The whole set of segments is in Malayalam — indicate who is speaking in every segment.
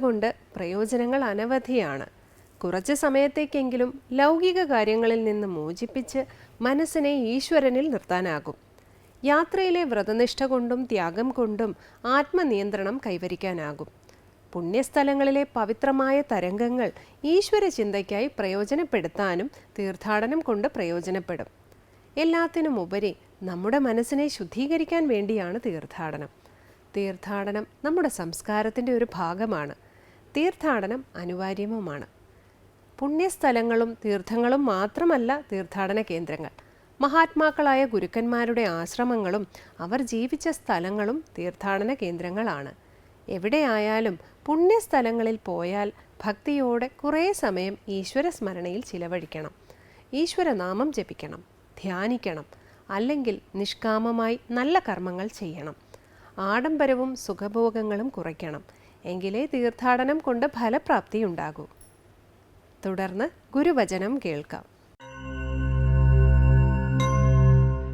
Speaker 1: കൊണ്ട് പ്രയോജനങ്ങൾ അനവധിയാണ്. കുറച്ച് സമയത്തേക്കെങ്കിലും ലൗകിക കാര്യങ്ങളിൽ നിന്ന് മോചിപ്പിച്ച് മനസ്സിനെ ഈശ്വരനിൽ നിർത്താനാകും. യാത്രയിലെ വ്രതനിഷ്ഠ കൊണ്ടും ത്യാഗം കൊണ്ടും ആത്മനിയന്ത്രണം കൈവരിക്കാനാകും. പുണ്യസ്ഥലങ്ങളിലെ പവിത്രമായ തരംഗങ്ങൾ ഈശ്വര ചിന്തയ്ക്കായി പ്രയോജനപ്പെടുത്താനും തീർത്ഥാടനം കൊണ്ട് പ്രയോജനപ്പെടും. എല്ലാത്തിനും ഉപരി നമ്മുടെ മനസ്സിനെ ശുദ്ധീകരിക്കാൻ വേണ്ടിയാണ് തീർത്ഥാടനം. തീർത്ഥാടനം നമ്മുടെ സംസ്കാരത്തിന്റെ ഒരു ഭാഗമാണ്. തീർത്ഥാടനം അനിവാര്യവുമാണ്. പുണ്യസ്ഥലങ്ങളും തീർത്ഥങ്ങളും മാത്രമല്ല തീർത്ഥാടന കേന്ദ്രങ്ങൾ. മഹാത്മാക്കളായ ഗുരുക്കന്മാരുടെ ആശ്രമങ്ങളും അവർ ജീവിച്ച സ്ഥലങ്ങളും തീർത്ഥാടന കേന്ദ്രങ്ങളാണ്. എവിടെയായാലും പുണ്യസ്ഥലങ്ങളിൽ പോയാൽ ഭക്തിയോടെ കുറേ സമയം ഈശ്വര സ്മരണയിൽ ചിലവഴിക്കണം. ഈശ്വരനാമം ജപിക്കണം ധ്യാനിക്കണം അല്ലെങ്കിൽ നിഷ്കാമമായി നല്ല കർമ്മങ്ങൾ ചെയ്യണം. ആഡംബരവും സുഖഭോഗങ്ങളും കുറയ്ക്കണം. എങ്കിലേ തീർത്ഥാടനം കൊണ്ട് ഫലപ്രാപ്തി ഉണ്ടാകൂ തുടർന്ന് ഗുരുവചനം കേൾക്കാം.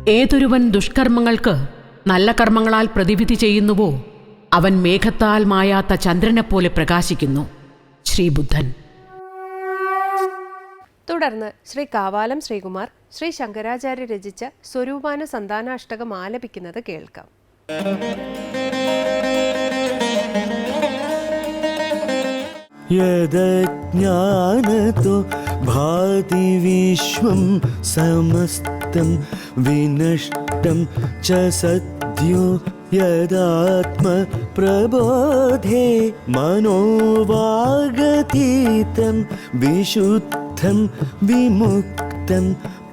Speaker 2: ഏതൊരുവൻ ദുഷ്കർമ്മങ്ങൾക്ക് നല്ല കർമ്മങ്ങളാൽ പ്രതിവിധി ചെയ്യുന്നുവോ അവൻ മേഘത്താൽ മായാത്ത ചന്ദ്രനെപ്പോലെ പ്രകാശിക്കുന്നു. ശ്രീബുദ്ധൻ.
Speaker 1: തുടർന്ന് ശ്രീ കാവാലം ശ്രീകുമാർ ശ്രീ ശങ്കരാചാര്യ രചിച്ച സ്വരൂപാന സന്താനാഷ്ടകം ആലപിക്കുന്നത് കേൾക്കാം.
Speaker 3: यदज्ञानतो भाति विश्वं समस्तं विनष्टं च सद्यो यदात्मप्रबोधे मनोवागतीतं विशुद्धं विमुक्तं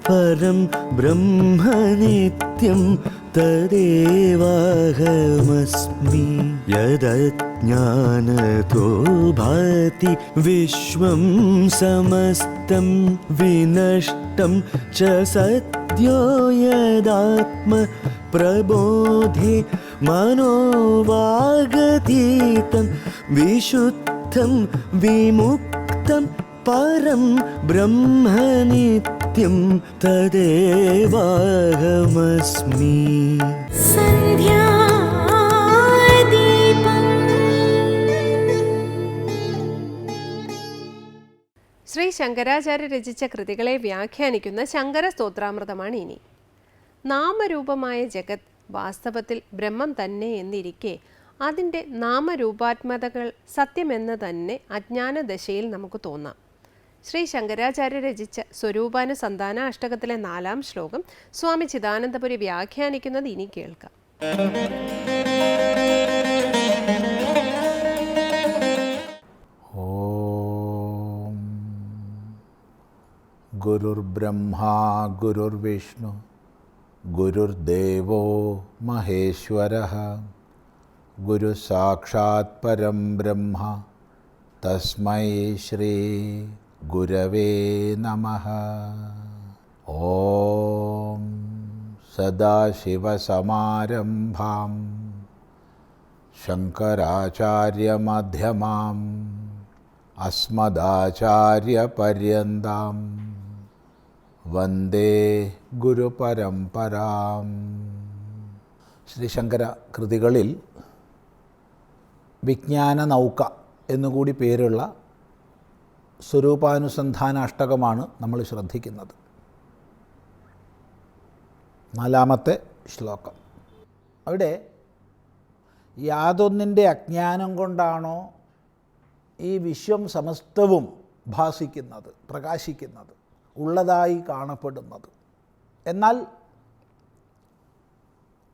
Speaker 3: परं ब्रह्म नित्यं तदेवाहमस्मि यदज्ञानतो भाति विश्वं समस्तं विनष्टं च सद्यो यदात्म प्रबोधे मनोवागतीतं विशुद्धं विमुक्तं परं ब्रह्म नित्यं तदेवाहमस्मि
Speaker 4: സന്ധ്യാദീപം
Speaker 1: ശ്രീ ശങ്കരാചാര്യ രചിച്ച കൃതികളെ വ്യാഖ്യാനിക്കുന്ന ശങ്കര സ്തോത്രാമൃതമാണ് ഇനി നാമരൂപമായ ജഗത് വാസ്തവത്തിൽ ബ്രഹ്മം തന്നെ എന്നിരിക്കെ അതിൻ്റെ നാമരൂപാത്മകതകൾ സത്യമെന്ന് തന്നെ അജ്ഞാന ദശയിൽ നമുക്ക് തോന്നാം ശ്രീ ശങ്കരാചാര്യ രചിച്ച സ്വരൂപാനു സന്താന അഷ്ടകത്തിലെ നാലാം ശ്ലോകം സ്വാമി ചിദാനന്ദപുരി വ്യാഖ്യാനിക്കുന്നത് ഇനി കേൾക്കാം.
Speaker 5: ॐ ഗുരുർബ്രഹ്മാ ഗുരുർവിഷ്ണു ഗുരുർദേവോ മഹേശ്വര ഗുരു സാക്ഷാത് പരം ബ്രഹ്മ തസ്മൈ ശ്രീ ഗുരവേ നമ ഓം സദാശിവസമാരംഭാം ശങ്കരാചാര്യമധ്യമാം അസ്മദാചാര്യപര്യന്താം വന്ദേ ഗുരുപരമ്പരാം ശ്രീശങ്കര കൃതികളിൽ വിജ്ഞാന നൗക എന്നുകൂടി പേരുള്ള സ്വരൂപാനുസന്ധാന അഷ്ടകമാണ് നമ്മൾ ശ്രദ്ധിക്കുന്നത്. നാലാമത്തെ ശ്ലോകം. അവിടെ യാതൊന്നിന്റെ അജ്ഞാനം കൊണ്ടാണോ ഈ വിശ്വം സമസ്തവും ഭാസിക്കുന്നത് പ്രകാശിക്കുന്നത് ഉള്ളതായി കാണപ്പെടുന്നത്. എന്നാൽ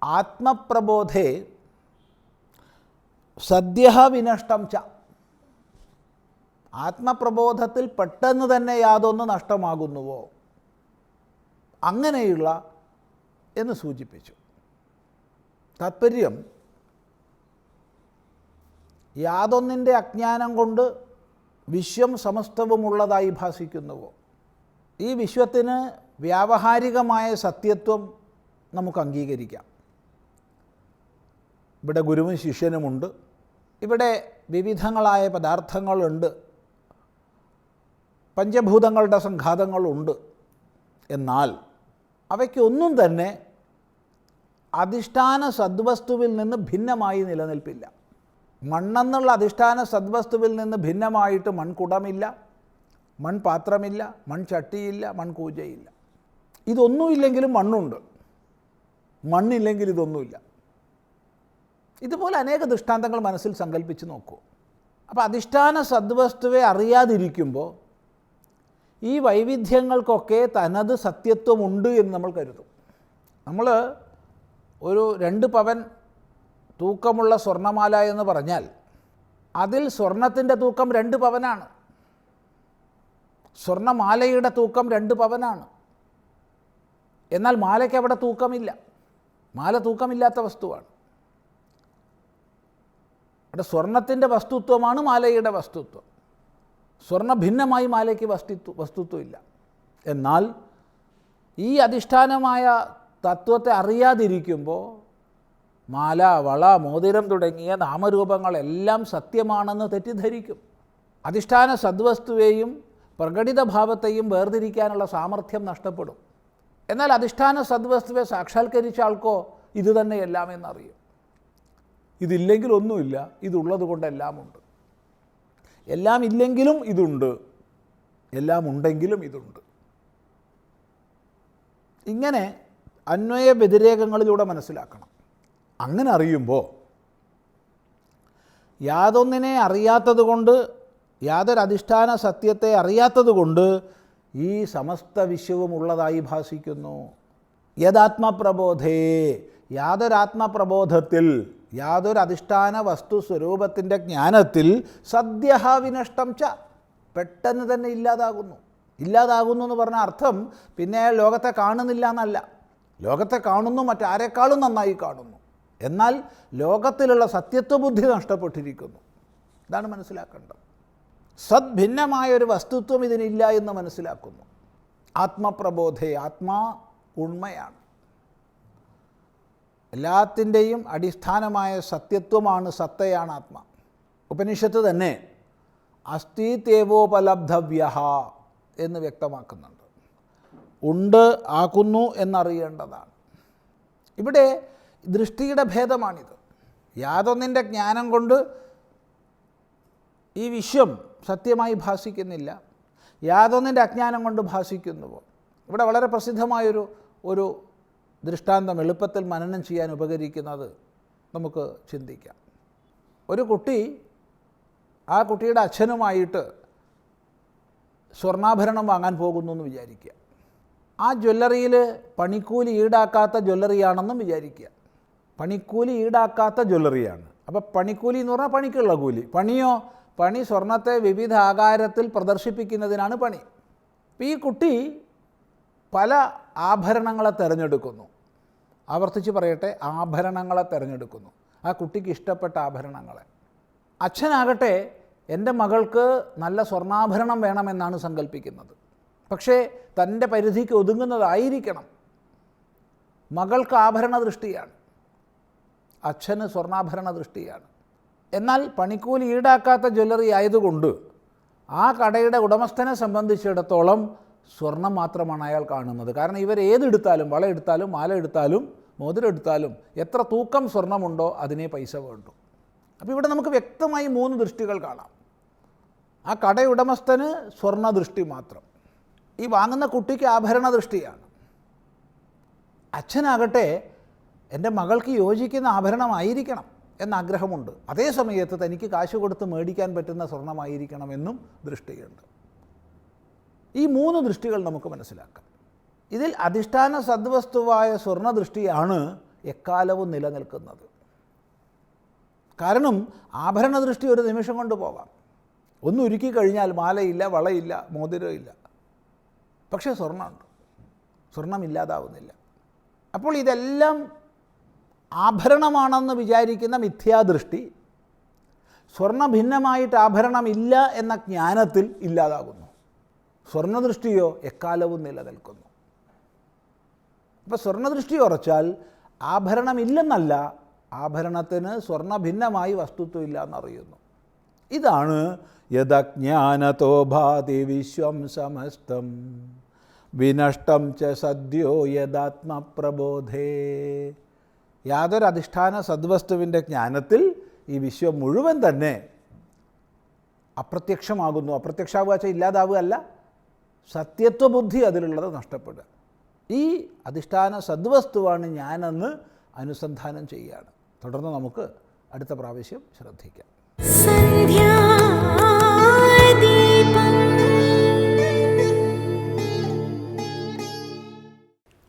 Speaker 5: ആത്മപ്രബോധേ സദ്യ വിനഷ്ടം ച ആത്മപ്രബോധത്തിൽ പെട്ടെന്ന് തന്നെ യാതൊന്ന് നഷ്ടമാകുന്നുവോ? അങ്ങനെയുള്ള എന്ന് സൂചിപ്പിച്ചു. താത്പര്യം യാതൊന്നിന്റെ അജ്ഞാനം കൊണ്ട് വിശ്വം സമസ്തവുമുള്ളതായി ഭാസിക്കുന്നുവോ? ഈ വിശ്വത്തിന് വ്യാവഹാരികമായ സത്യത്വം നമുക്ക് അംഗീകരിക്കാം. ഇവിടെ ഗുരുവും ശിഷ്യനുമുണ്ട്. ഇവിടെ വിവിധങ്ങളായ പദാർത്ഥങ്ങളുണ്ട്. പഞ്ചഭൂതങ്ങളുടെ സംഘാതങ്ങളുണ്ട്. എന്നാൽ അവയ്ക്കൊന്നും തന്നെ അധിഷ്ഠാന സദ്വസ്തുവിൽ നിന്ന് ഭിന്നമായി നിലനിൽപ്പില്ല. മണ്ണെന്നുള്ള അധിഷ്ഠാന സദ്വസ്തുവിൽ നിന്ന് ഭിന്നമായിട്ട് മൺകുടമില്ല മൺപാത്രമില്ല മൺചട്ടിയില്ല മൺകൂജയില്ല ഇതൊന്നുമില്ലെങ്കിലും മണ്ണുണ്ട്. മണ്ണില്ലെങ്കിൽ ഇതൊന്നുമില്ല. ഇതുപോലെ അനേക ദൃഷ്ടാന്തങ്ങൾ മനസ്സിൽ സങ്കല്പിച്ച് നോക്കൂ. അപ്പോൾ അധിഷ്ഠാന സദ്വസ്തുവെ അറിയാതിരിക്കുമ്പോൾ ഈ വൈവിധ്യങ്ങൾക്കൊക്കെ തനത് സത്യത്വമുണ്ട് എന്ന് നമ്മൾ കരുതും. നമ്മൾ ഒരു രണ്ട് പവൻ തൂക്കമുള്ള സ്വർണമാല എന്ന് പറഞ്ഞാൽ അതിൽ സ്വർണത്തിന്റെ തൂക്കം രണ്ട് പവനാണ്. സ്വർണമാലയുടെ തൂക്കം രണ്ട് പവനാണ്. എന്നാൽ മാലയ്ക്ക് അവിടെ തൂക്കമില്ല. മാല തൂക്കമില്ലാത്ത വസ്തുവാണ്. അവിടെ സ്വർണത്തിന്റെ വസ്തുത്വമാണ് മാലയുടെ വസ്തുത്വം. സ്വർണ ഭിന്നമായി മാലയ്ക്ക് വസ്തുത്വ വസ്തുത്വമില്ല. എന്നാൽ ഈ അധിഷ്ഠാനമായ തത്വത്തെ അറിയാതിരിക്കുമ്പോൾ മാല വള മോതിരം തുടങ്ങിയ നാമരൂപങ്ങളെല്ലാം സത്യമാണെന്ന് തെറ്റിദ്ധരിക്കും. അധിഷ്ഠാന സദ്വസ്തുവേയും പ്രകടിത ഭാവത്തെയും വേർതിരിക്കാനുള്ള സാമർഥ്യം നഷ്ടപ്പെടും. എന്നാൽ അധിഷ്ഠാന സദ്വസ്തുവെ സാക്ഷാത്കരിച്ച ആൾക്കോ ഇത് തന്നെയെല്ലാം എന്നറിയും. ഇതില്ലെങ്കിൽ ഒന്നുമില്ല ഇതുള്ളത് കൊണ്ട് എല്ലാമുണ്ട് എല്ലാം ഇല്ലെങ്കിലും ഇതുണ്ട്. എല്ലാം ഉണ്ടെങ്കിലും ഇതുണ്ട്. ഇങ്ങനെ അന്വയ വ്യതിരേകങ്ങളിലൂടെ മനസ്സിലാക്കണം. അങ്ങനെ അറിയുമ്പോൾ യാതൊന്നിനെ അറിയാത്തത് കൊണ്ട് യാതൊരധിഷ്ഠാന സത്യത്തെ അറിയാത്തത് കൊണ്ട് ഈ സമസ്ത വിശ്വവും ഉള്ളതായി ഭാസിക്കുന്നു. യഥാത്മപ്രബോധേ യാതൊരാത്മപ്രബോധത്തിൽ യാതൊരു അധിഷ്ഠാന വസ്തു സ്വരൂപത്തിന്റെ ജ്ഞാനത്തിൽ സദ്യഹാവിനഷ്ടം ച. പെട്ടെന്ന് തന്നെ ഇല്ലാതാകുന്നു. ഇല്ലാതാകുന്നു എന്ന് പറഞ്ഞ അർത്ഥം പിന്നെ ലോകത്തെ കാണുന്നില്ല എന്നല്ല. ലോകത്തെ കാണുന്നു മറ്റാരെക്കാളും നന്നായി കാണുന്നു. എന്നാൽ ലോകത്തിലുള്ള സത്യത്വ ബുദ്ധി നഷ്ടപ്പെട്ടിരിക്കുന്നു. ഇതാണ് മനസ്സിലാക്കേണ്ടത്. സദ്ഭിന്നമായ ഒരു വസ്തുത്വം ഇതിനില്ല എന്ന് മനസ്സിലാക്കുന്നു. ആത്മപ്രബോധേ ആത്മാ ഉണ്മയാണ്. എല്ലാത്തിന്റെയും അടിസ്ഥാനമായ സത്യത്വമാണ് സത്തയാണ് ആത്മ. ഉപനിഷത്ത് തന്നെ അസ്ഥിതേവോപലബ്ധവ്യ എന്ന് വ്യക്തമാക്കുന്നുണ്ട്. ഉണ്ട് ആക്കുന്നു എന്നറിയേണ്ടതാണ്. ഇവിടെ ദൃഷ്ടിയുടെ ഭേദമാണിത്. യാതൊന്നിന്റെ ജ്ഞാനം കൊണ്ട് ഈ വിശ്വം സത്യമായി ഭാസിക്കുന്നില്ല. യാതൊന്നിന്റെ അജ്ഞാനം കൊണ്ട് ഭാസിക്കുന്നുവോ? ഇവിടെ വളരെ പ്രസിദ്ധമായൊരു ഒരു ദൃഷ്ടാന്തം എളുപ്പത്തിൽ മനനം ചെയ്യാൻ ഉപകരിക്കുന്നത് നമുക്ക് ചിന്തിക്കാം. ഒരു കുട്ടി ആ കുട്ടിയുടെ അച്ഛനുമായിട്ട് സ്വർണാഭരണം വാങ്ങാൻ പോകുന്നു എന്ന് വിചാരിക്കുക. ആ ജ്വല്ലറിയിൽ പണിക്കൂലി ഈടാക്കാത്ത ജ്വല്ലറിയാണെന്നും വിചാരിക്കുക. പണിക്കൂലി ഈടാക്കാത്ത ജ്വല്ലറിയാണ്. അപ്പോൾ പണിക്കൂലി എന്ന് പറഞ്ഞാൽ പണിക്കുള്ള കൂലി. പണിയോ പണി സ്വർണത്തെ വിവിധ ആകാരത്തിൽ പ്രദർശിപ്പിക്കുന്നതിനാണ് പണി. ഈ കുട്ടി പല ആഭരണങ്ങളെ തിരഞ്ഞെടുക്കുന്നു. ആവർത്തിച്ച് പറയട്ടെ ആഭരണങ്ങളെ തിരഞ്ഞെടുക്കുന്നു. ആ കുട്ടിക്ക് ഇഷ്ടപ്പെട്ട ആഭരണങ്ങളെ. അച്ഛനാകട്ടെ എന്റെ മകൾക്ക് നല്ല സ്വർണാഭരണം വേണമെന്നാണ് സങ്കല്പിക്കുന്നത് പക്ഷേ തന്റെ പരിധിക്ക് ഒതുങ്ങുന്നതായിരിക്കണം. മകൾക്ക് ആഭരണ ദൃഷ്ടിയാണ് അച്ഛന് സ്വർണാഭരണ ദൃഷ്ടിയാണ് എന്നാൽ പണിക്കൂലി ഈടാക്കാത്ത ജ്വല്ലറി ആയതുകൊണ്ട് ആ കടയുടെ ഉടമസ്ഥനെ സംബന്ധിച്ചിടത്തോളം സ്വർണം മാത്രമാണ് അയാൾ കാണുന്നത്. കാരണം ഇവർ ഏതെടുത്താലും വള എടുത്താലും മാല എടുത്താലും മോതിരം എടുത്താലും എത്ര തൂക്കം സ്വർണമുണ്ടോ അതിനെ പൈസ വേണ്ടു. അപ്പോൾ ഇവിടെ നമുക്ക് വ്യക്തമായി മൂന്ന് ദൃഷ്ടികൾ കാണാം. ആ കടയുടമസ്ഥന് സ്വർണ ദൃഷ്ടി മാത്രം. ഈ വാങ്ങുന്ന കുട്ടിക്ക് ആഭരണ ദൃഷ്ടിയാണ് അച്ഛനാകട്ടെ എന്റെ മകൾക്ക് യോജിക്കുന്ന ആഭരണമായിരിക്കണം എന്ന ആഗ്രഹമുണ്ട് അതേ സമയത്ത് തനിക്ക് കാശ് കൊടുത്ത് മേടിക്കാൻ പറ്റുന്ന സ്വർണമായിരിക്കണമെന്നും ദൃഷ്ടിയുണ്ട്. ഈ മൂന്ന് ദൃഷ്ടികൾ നമുക്ക് മനസ്സിലാക്കാം. ഇതിൽ അധിഷ്ഠാന സദ്വസ്തുവായ സ്വർണ ദൃഷ്ടിയാണ് എക്കാലവും നിലനിൽക്കുന്നത്. കാരണം ആഭരണ ദൃഷ്ടി ഒരു നിമിഷം കൊണ്ട് പോകാം ഒന്ന് ഒരുക്കി കഴിഞ്ഞാൽ മാലയില്ല വളയില്ല മോതിരമില്ല. പക്ഷേ സ്വർണമുണ്ട് സ്വർണം ഇല്ലാതാവുന്നില്ല. അപ്പോൾ ഇതെല്ലാം ആഭരണമാണെന്ന് വിചാരിക്കുന്ന മിഥ്യാദൃഷ്ടി സ്വർണ ഭിന്നമായിട്ട് ആഭരണമില്ല എന്ന ജ്ഞാനത്തിൽ ഇല്ലാതാകുന്നു. സ്വർണദൃഷ്ടിയോ എക്കാലവും നിലനിൽക്കുന്നു. അപ്പോൾ സ്വർണദൃഷ്ടി ഉറച്ചാൽ ആഭരണമില്ലെന്നല്ല ആഭരണത്തിന് സ്വർണ ഭിന്നമായി വസ്തുത്വം ഇല്ല എന്നറിയുന്നു ഇതാണ് യദജ്ഞാനതോ ഭാതി വിശ്വം സമസ്തം. വിനഷ്ടം ച സദ്യോ യഥാത്മപ്രബോധേ യാതൊരു അധിഷ്ഠാന സദ്വസ്തുവിന്റെ ജ്ഞാനത്തിൽ ഈ വിശ്വം മുഴുവൻ തന്നെ അപ്രത്യക്ഷമാകുന്നു. അപ്രത്യക്ഷാവുക ഇല്ലാതാവുകയല്ല. സത്യത്വബുദ്ധി അതിലുള്ളത് നഷ്ടപ്പെടുക. ഈ അധിഷ്ഠാന സദ്വസ്തുവാണ് ഞാനെന്ന് അനുസന്ധാനം ചെയ്യുകയാണ്. തുടർന്ന് നമുക്ക് അടുത്ത പ്രാവശ്യം ശ്രദ്ധിക്കാം.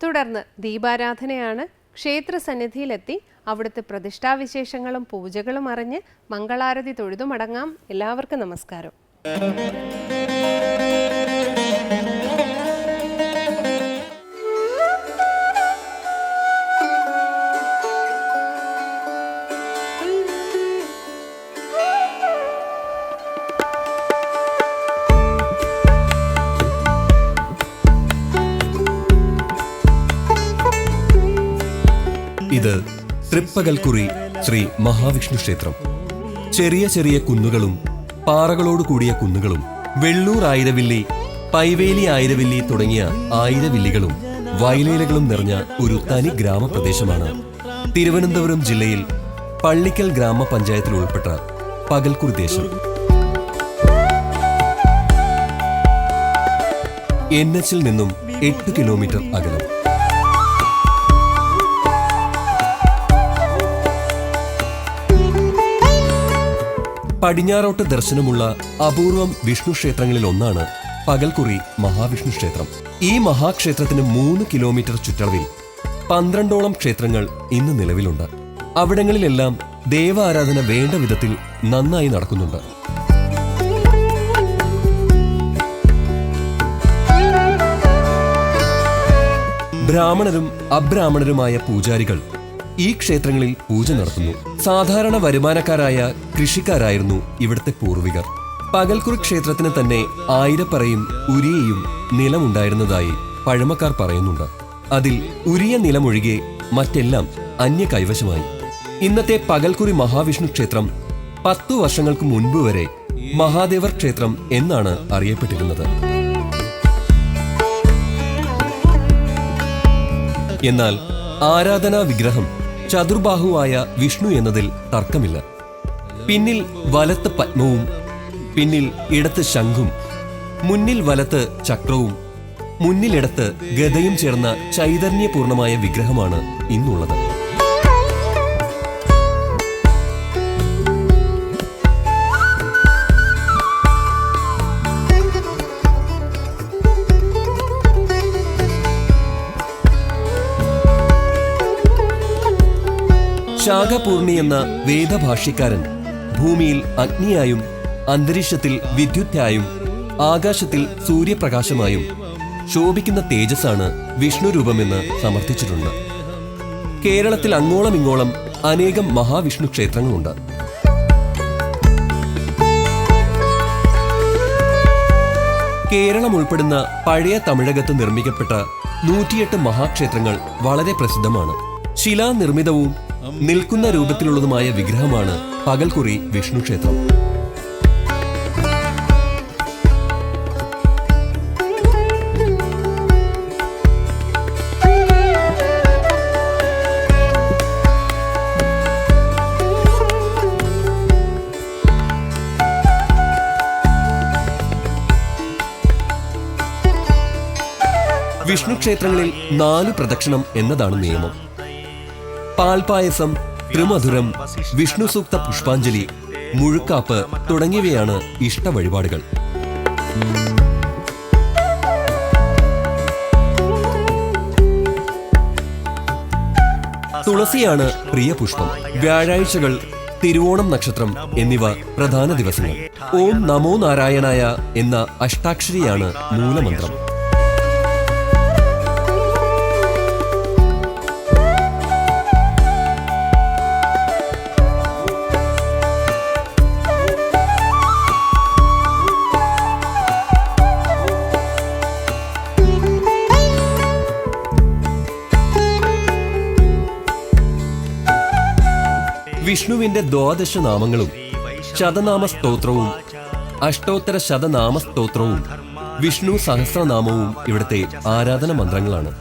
Speaker 1: തുടർന്ന് ദീപാരാധനയാണ് ക്ഷേത്ര സന്നിധിയിലെത്തി അവിടുത്തെ പ്രതിഷ്ഠാവിശേഷങ്ങളും പൂജകളും അറിഞ്ഞ് മംഗളാരതി തൊഴുതു മടങ്ങാം എല്ലാവർക്കും നമസ്കാരം.
Speaker 6: തൃപ്പകൽക്കുറി ശ്രീ മഹാവിഷ്ണു ക്ഷേത്രം. ചെറിയ ചെറിയ കുന്നുകളും പാറകളോട് കൂടിയ കുന്നുകളും വെള്ളൂർ ആയിരവില്ലി പൈവേലി ആയിരവില്ലി തുടങ്ങിയ ആയിരവില്ലികളും വയലേലകളും നിറഞ്ഞ ഒരു തനി ഗ്രാമപ്രദേശമാണ്. തിരുവനന്തപുരം ജില്ലയിൽ പള്ളിക്കൽ ഗ്രാമപഞ്ചായത്തിൽ ഉൾപ്പെട്ട പകൽക്കുറി ദേശം. എൻ എച്ചിൽ നിന്നും എട്ട് കിലോമീറ്റർ അകലം. പടിഞ്ഞാറോട്ട് ദർശനമുള്ള അപൂർവം വിഷ്ണു ക്ഷേത്രങ്ങളിൽ ഒന്നാണ് പകൽക്കുറി മഹാവിഷ്ണു ക്ഷേത്രം. ഈ മഹാക്ഷേത്രത്തിന് മൂന്ന് കിലോമീറ്റർ ചുറ്റളവിൽ പന്ത്രണ്ടോളം ക്ഷേത്രങ്ങൾ ഇന്ന് നിലവിലുണ്ട്. അവിടങ്ങളിലെല്ലാം ദേവാരാധന വേണ്ട വിധത്തിൽ നന്നായി നടക്കുന്നുണ്ട്. ബ്രാഹ്മണരും അബ്രാഹ്മണരുമായ പൂജാരികൾ ഈ ക്ഷേത്രങ്ങളിൽ പൂജ നടത്തുന്നു. സാധാരണ വരുമാനക്കാരായ കൃഷിക്കാരായിരുന്നു ഇവിടുത്തെ പൂർവികർ. പകൽക്കുറി ക്ഷേത്രത്തിന് തന്നെ ആയിരപ്പറയും ഉരിയയും നിലമുണ്ടായിരുന്നതായി പഴമക്കാർ പറയുന്നുണ്ട്. അതിൽ ഉരിയ നിലമൊഴികെ മറ്റെല്ലാം അന്യ കൈവശമായി ഇന്നത്തെ പകൽക്കുറി മഹാവിഷ്ണു ക്ഷേത്രം പത്തു വർഷങ്ങൾക്ക് മുൻപ് വരെ മഹാദേവർ ക്ഷേത്രം എന്നാണ് അറിയപ്പെട്ടിരുന്നത്. എന്നാൽ ആരാധനാ വിഗ്രഹം ചതുർബാഹുവായ വിഷ്ണു എന്നതിൽ തർക്കമില്ല. പിന്നിൽ വലത്ത് പത്മവും പിന്നിൽ ഇടത്ത് ശംഖും മുന്നിൽ വലത്ത് ചക്രവും മുന്നിലിടത്ത് ഗതയും ചേർന്ന ചൈതന്യപൂർണമായ വിഗ്രഹമാണ് ഇന്നുള്ളത്. ശാഖപൂർണി എന്ന വേദഭാഷ്യക്കാരൻ. ഭൂമിയിൽ അഗ്നിയായും അന്തരീക്ഷത്തിൽ വിദ്യുത്തായും ആകാശത്തിൽ സൂര്യപ്രകാശമായും ശോഭിക്കുന്ന തേജസ്സാണ് വിഷ്ണു രൂപമെന്ന് സമർത്ഥിച്ചിട്ടുണ്ട്. കേരളത്തിൽ അങ്ങോളം ഇങ്ങോളം അനേകം മഹാവിഷ്ണു ക്ഷേത്രങ്ങളുണ്ട്. കേരളം ഉൾപ്പെടുന്ന പഴയ തമിഴകത്ത് നിർമ്മിക്കപ്പെട്ട നൂറ്റിയെട്ട് മഹാക്ഷേത്രങ്ങൾ വളരെ പ്രസിദ്ധമാണ്. ശിലാനിർമ്മിതവും നിൽക്കുന്ന രൂപത്തിലുള്ളതുമായ വിഗ്രഹമാണ് പകൽക്കുറി വിഷ്ണു ക്ഷേത്രം. വിഷ്ണു ക്ഷേത്രങ്ങളിൽ നാല് പ്രദക്ഷിണം എന്നതാണ് നിയമം. പാൽപായസം ത്രിമധുരം വിഷ്ണു സൂക്ത പുഷ്പാഞ്ജലി മുഴുക്കാപ്പ് തുടങ്ങിയവയാണ് ഇഷ്ട വഴിപാടുകൾ. തുളസിയാണ് പ്രിയ പുഷ്പം. വ്യാഴാഴ്ചകൾ തിരുവോണം നക്ഷത്രം എന്നിവ പ്രധാന ദിവസങ്ങൾ. ഓം നമോ നാരായണായ എന്ന അഷ്ടാക്ഷരിയാണ് മൂലമന്ത്രം. വിഷ്ണുവിന്റെ ദ്വാദശ നാമങ്ങളും ശതനാമ സ്തോത്രവും അഷ്ടോത്തര ശതനാമ സ്തോത്രവും വിഷ്ണു സഹസ്രനാമവും ഇവിടുത്തെ ആരാധന മന്ത്രങ്ങളാണ്.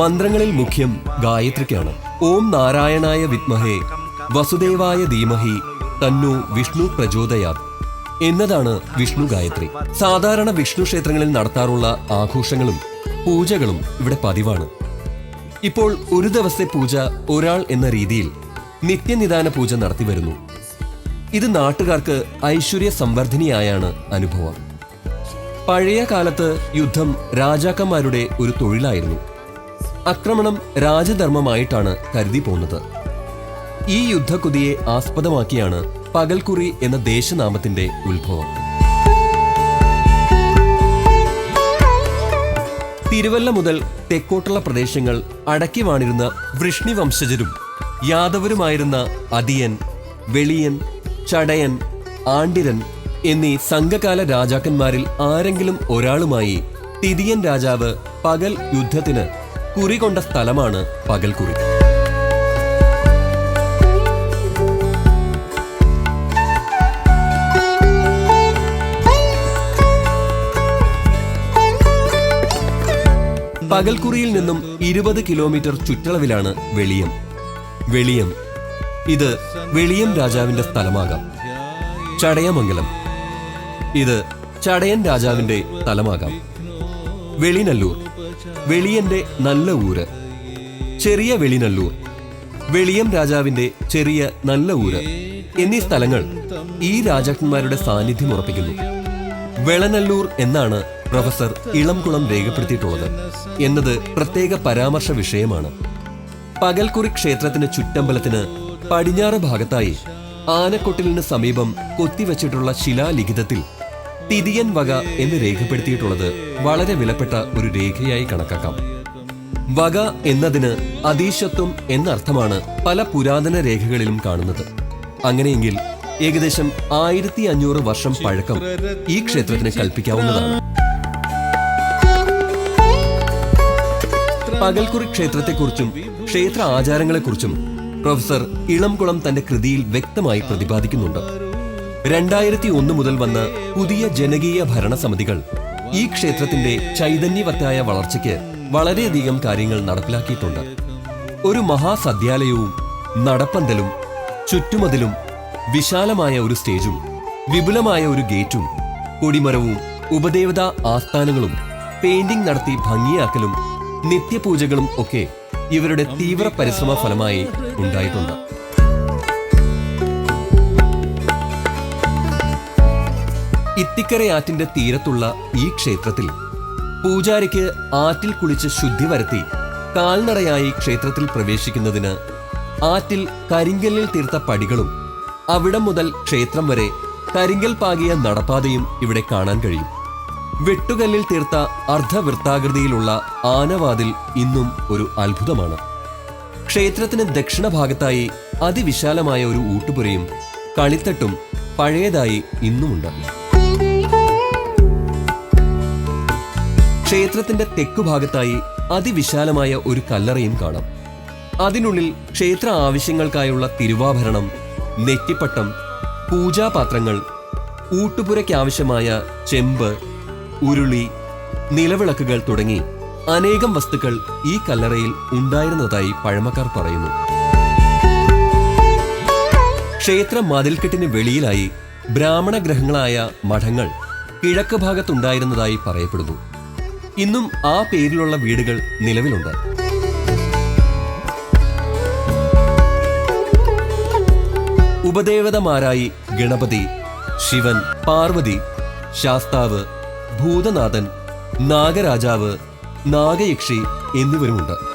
Speaker 6: മന്ത്രങ്ങളിൽ മുഖ്യം ഗായത്രിക്കാണ്. ഓം നാരായണായ വിത്മഹേ വസുദേവായ ധീമഹി തന്നു വിഷ്ണു പ്രചോദയാത്. എന്നതാണ് വിഷ്ണു ഗായത്രി. സാധാരണ വിഷ്ണു ക്ഷേത്രങ്ങളിൽ നടത്താറുള്ള ആഘോഷങ്ങളും പൂജകളും ഇവിടെ പതിവാണ്. ഇപ്പോൾ ഒരു ദിവസത്തെ പൂജ ഒരാൾ എന്ന രീതിയിൽ നിത്യനിദാന പൂജ നടത്തി വരുന്നു. ഇത് നാട്ടുകാർക്ക് ഐശ്വര്യ സംവർദ്ധിനിയായാണ് അനുഭവം. പഴയ കാലത്ത് യുദ്ധം രാജാക്കന്മാരുടെ ഒരു തൊഴിലായിരുന്നു. ആക്രമണം രാജധർമ്മമായിട്ടാണ് കരുതി പോന്നത്. ഈ യുദ്ധക്കുതിയെ ആസ്പദമാക്കിയാണ് പകൽക്കുറി എന്ന ദേശനാമത്തിന്റെ ഉത്ഭവം. തിരുവല്ല മുതൽ തെക്കോട്ടുള്ള പ്രദേശങ്ങൾ അടക്കി വാണിരുന്ന വൃഷ്ണി വംശജരും യാദവരുമായിരുന്ന അതിയൻ വെളിയൻ ചടയൻ ആണ്ടിരൻ എന്നീ സംഘകാല രാജാക്കന്മാരിൽ ആരെങ്കിലും ഒരാളുമായി തിതിയൻ രാജാവ് പകൽ യുദ്ധത്തിന് കുറികൊണ്ട സ്ഥലമാണ് പകൽക്കുറി. പകൽക്കുറിയിൽ നിന്നും ഇരുപത് കിലോമീറ്റർ ചുറ്റളവിലാണ് വെളിയം. വെളിയം. ഇത് വെളിയം രാജാവിന്റെ സ്ഥലമാകാം. ചടയമംഗലം. ഇത് ചടയൻ രാജാവിന്റെ സ്ഥലമാകാം. വെളിനല്ലൂർ. വെളിയന്റെ നല്ല ഊര്. ചെറിയ വെളിനല്ലൂർ. വെളിയം രാജാവിന്റെ ചെറിയ നല്ല ഊര്. എന്നീ സ്ഥലങ്ങൾ ഈ രാജാക്കന്മാരുടെ സാന്നിധ്യം ഉറപ്പിക്കുന്നു. വെളനല്ലൂർ എന്നാണ് പ്രൊഫസർ ഇളംകുളം രേഖപ്പെടുത്തിയിട്ടുള്ളത്. എന്നത് പ്രത്യേക പരാമർശ വിഷയമാണ്. പകൽക്കുറി ക്ഷേത്രത്തിന് ചുറ്റമ്പലത്തിന് പടിഞ്ഞാറ് ഭാഗത്തായി ആനക്കൊട്ടിലിന് സമീപം കൊത്തിവച്ചിട്ടുള്ള ശിലാലിഖിതത്തിൽ തിരിയൻ വക എന്ന് രേഖപ്പെടുത്തിയിട്ടുള്ളത് വളരെ വിലപ്പെട്ട ഒരു രേഖയായി കണക്കാക്കാം. വക എന്നതിന് അതീശത്വം എന്നർത്ഥമാണ് പല പുരാതന രേഖകളിലും കാണുന്നത്. അങ്ങനെയെങ്കിൽ ഏകദേശം ആയിരത്തി അഞ്ഞൂറ് വർഷം പഴക്കം ഈ ക്ഷേത്രത്തിന് കൽപ്പിക്കാവുന്നതാണ്. പകൽക്കുറി ക്ഷേത്രത്തെക്കുറിച്ചും ക്ഷേത്ര ആചാരങ്ങളെക്കുറിച്ചും പ്രൊഫസർ ഇളംകുളം തന്റെ കൃതിയിൽ വ്യക്തമായി പ്രതിപാദിക്കുന്നുണ്ട്. രണ്ടായിരത്തി ഒന്ന് മുതൽ വന്ന പുതിയ ജനകീയ ഭരണസമിതികൾ ഈ ക്ഷേത്രത്തിന്റെ ചൈതന്യവത്തായ വളർച്ചയ്ക്ക് വളരെയധികം കാര്യങ്ങൾ നടപ്പിലാക്കിയിട്ടുണ്ട്. ഒരു മഹാസദ്യാലയവും നടപ്പന്തലും ചുറ്റുമതിലും വിശാലമായ ഒരു സ്റ്റേജും വിപുലമായ ഒരു ഗേറ്റും കൊടിമരവും ഉപദേവതാ ആസ്ഥാനങ്ങളും പെയിന്റിംഗ് നടത്തി ഭംഗിയാക്കലും നിത്യപൂജകളും ഒക്കെ ഇവരുടെ തീവ്ര പരിശ്രമ ഫലമായി ഉണ്ടായിട്ടുണ്ട്. ഇത്തിക്കരയാറ്റിന്റെ തീരത്തുള്ള ഈ ക്ഷേത്രത്തിൽ പൂജാരിക്ക് ആറ്റിൽ കുളിച്ച് ശുദ്ധി വരുത്തി കാൽനടയായി ക്ഷേത്രത്തിൽ പ്രവേശിക്കുന്നതിന് ആറ്റിൽ കരിങ്കല്ലിൽ തീർത്ത പടികളും അവിടം മുതൽ ക്ഷേത്രം വരെ കരിങ്കൽ പാകിയ നടപ്പാതയും ഇവിടെ കാണാൻ കഴിയും. വെട്ടുകല്ലിൽ തീർത്ത അർദ്ധവൃത്താകൃതിയിലുള്ള ആനവാതിൽ ഇന്നും ഒരു അത്ഭുതമാണ്. ക്ഷേത്രത്തിന് ദക്ഷിണഭാഗത്തായി അതിവിശാലമായ ഒരു ഊട്ടുപുരയും കളിത്തട്ടും പഴയതായി ഇന്നുമുണ്ട്. ക്ഷേത്രത്തിന്റെ തെക്കുഭാഗത്തായി അതിവിശാലമായ ഒരു കല്ലറയും കാണാം. അതിനുള്ളിൽ ക്ഷേത്ര ആവശ്യങ്ങൾക്കായുള്ള തിരുവാഭരണം നെറ്റിപ്പട്ടം പൂജാപാത്രങ്ങൾ ഊട്ടുപുരയ്ക്കാവശ്യമായ ചെമ്പ് ഉരുളി നിലവിളക്കുകൾ തുടങ്ങി അനേകം വസ്തുക്കൾ ഈ കല്ലറയിൽ ഉണ്ടായിരുന്നതായി പഴമക്കാർ പറയുന്നു. ക്ഷേത്ര മതിൽക്കെട്ടിന് വെളിയിലായി ബ്രാഹ്മണ ഗ്രഹങ്ങളായ മഠങ്ങൾ കിഴക്ക് ഭാഗത്തുണ്ടായിരുന്നതായി പറയപ്പെടുന്നു. ഇന്നും ആ പേരിലുള്ള വീടുകൾ നിലവിലുണ്ട്. ഉപദേവതമാരായി ഗണപതി ശിവൻ പാർവതി ശാസ്താവ് ഭൂതനാഥൻ നാഗരാജാവ് നാഗയക്ഷി എന്നിവരുമുണ്ട്.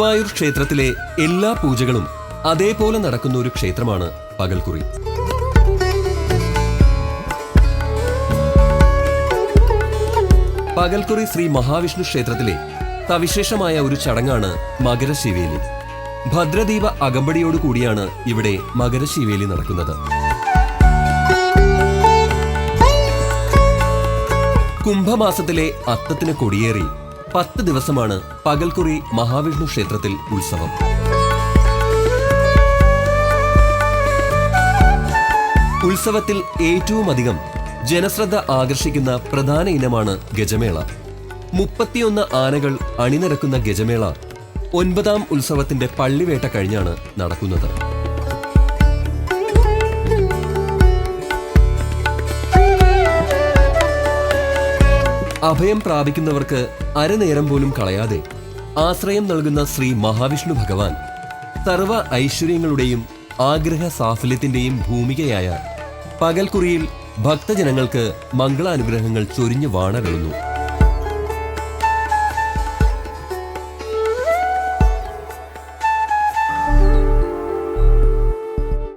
Speaker 6: ഗുരുവായൂർ ക്ഷേത്രത്തിലെ എല്ലാ പൂജകളും അതേപോലെ നടക്കുന്ന ഒരു ക്ഷേത്രമാണ് പകൽക്കുറി. പകൽക്കുറി ശ്രീ മഹാവിഷ്ണു ക്ഷേത്രത്തിലെ സവിശേഷമായ ഒരു ചടങ്ങാണ് മകരശിവേലി. ഭദ്രദീപ അകമ്പടിയോടുകൂടിയാണ് ഇവിടെ മകരശിവേലി നടക്കുന്നത്. കുംഭമാസത്തിലെ അത്തത്തിന് കൊടിയേറി പത്ത് ദിവസമാണ് പകൽക്കുറി മഹാവിഷ്ണു ക്ഷേത്രത്തിൽ ഉത്സവം. ഉത്സവത്തിൽ ഏറ്റവും അധികം ജനശ്രദ്ധ ആകർഷിക്കുന്ന പ്രധാന ഇനമാണ് ഗജമേള. മുപ്പത്തിയൊന്ന് ആനകൾ അണിനിരക്കുന്ന ഗജമേള ഒൻപതാം ഉത്സവത്തിന്റെ പള്ളിവേട്ട കഴിഞ്ഞാണ് നടക്കുന്നത്. അഭയം പ്രാപിക്കുന്നവർക്ക് അരനേരം പോലും കളയാതെ ആശ്രയം നൽകുന്ന ശ്രീ മഹാവിഷ്ണു ഭഗവാൻ സർവ ഐശ്വര്യങ്ങളുടെയും ആഗ്രഹ സാഫല്യത്തിന്റെയും ഭൂമികയായ പകൽക്കുറിയിൽ ഭക്തജനങ്ങൾക്ക് മംഗളാനുഗ്രഹങ്ങൾ ചൊരിഞ്ഞു വാണകളുന്നു